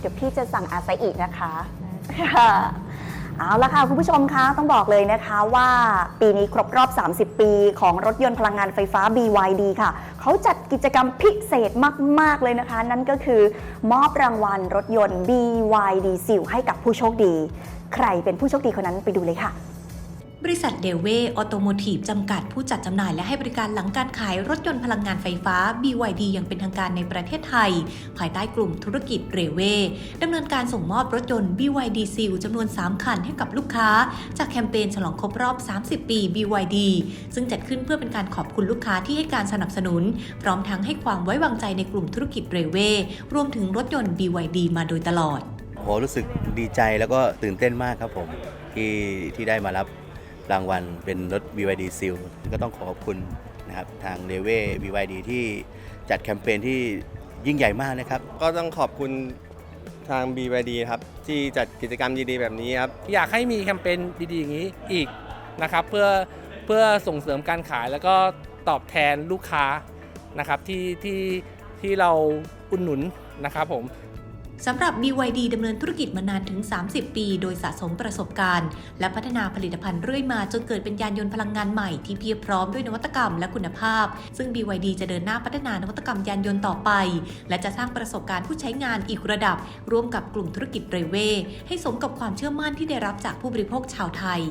เดี๋ยวพี่จะสั่งอาซาอินะคะค่ะเอาละค่ะคุณผู้ชมคะต้องบอกเลยนะคะว่าปีนี้ครบรอบ 30 ปีของรถยนต์พลังงานไฟฟ้า BYD ค่ะ เขาจัดกิจกรรมพิเศษมาก ๆ เลยนะคะ นั่นก็คือมอบรางวัลรถยนต์ BYD สิวให้กับผู้โชคดี ใครเป็นผู้โชคดีคนนั้นไปดูเลยค่ะ บริษัทเดเวออโตโมทีฟจำกัดผู้จัดจำหน่ายและให้บริการหลังการขายรถยนต์พลังงานไฟฟ้า BYD อย่างเป็นทางการในประเทศไทย ภายใต้กลุ่มธุรกิจเรเวดำเนินการส่งมอบรถยนต์ BYD Seal จำนวน 3 คันให้กับลูกค้า จากแคมเปญฉลองครบรอบ 30 ปี BYD ซึ่งจัดขึ้นเพื่อเป็นการขอบคุณลูกค้าที่ให้การสนับสนุน พร้อมทั้งให้ความไว้วางใจในกลุ่มธุรกิจเรเวรวมถึงรถยนต์ BYD มาโดยตลอดโหรู้สึกดีใจแล้วก็ตื่นเต้นมากครับผมที่ที่ได้มารับ รางวัลเป็นรถ BYD Seal ก็ต้องขอขอบคุณนะครับทางเลเว่ BYD ที่จัดแคมเปญที่ยิ่งใหญ่มากนะครับก็ต้องขอบคุณทาง BYD ครับที่จัดกิจกรรมดีๆแบบนี้ครับอยากให้มีแคมเปญดีๆอย่างนี้อีกนะครับเพื่อเพื่อส่งเสริมการขายแล้วก็ตอบแทนลูกค้านะครับที่ที่ที่เราอุดหนุนนะครับผม สำหรับ BYD ดำเนินธุรกิจมานานถึง 30 ปี โดยสะสมประสบการณ์ และพัฒนาผลิตภัณฑ์เรื่อยมาจนเกิดเป็นยานยนต์พลังงานใหม่ที่เพียบพร้อมด้วยนวัตกรรมและคุณภาพ ซึ่ง BYD จะเดินหน้าพัฒนานวัตกรรมยานยนต์ต่อไป และจะสร้างประสบการณ์ผู้ใช้งานอีกระดับ ร่วมกับกลุ่มธุรกิจเรเวให้สมกับความเชื่อมั่นที่ได้รับจากผู้บริโภคชาวไทย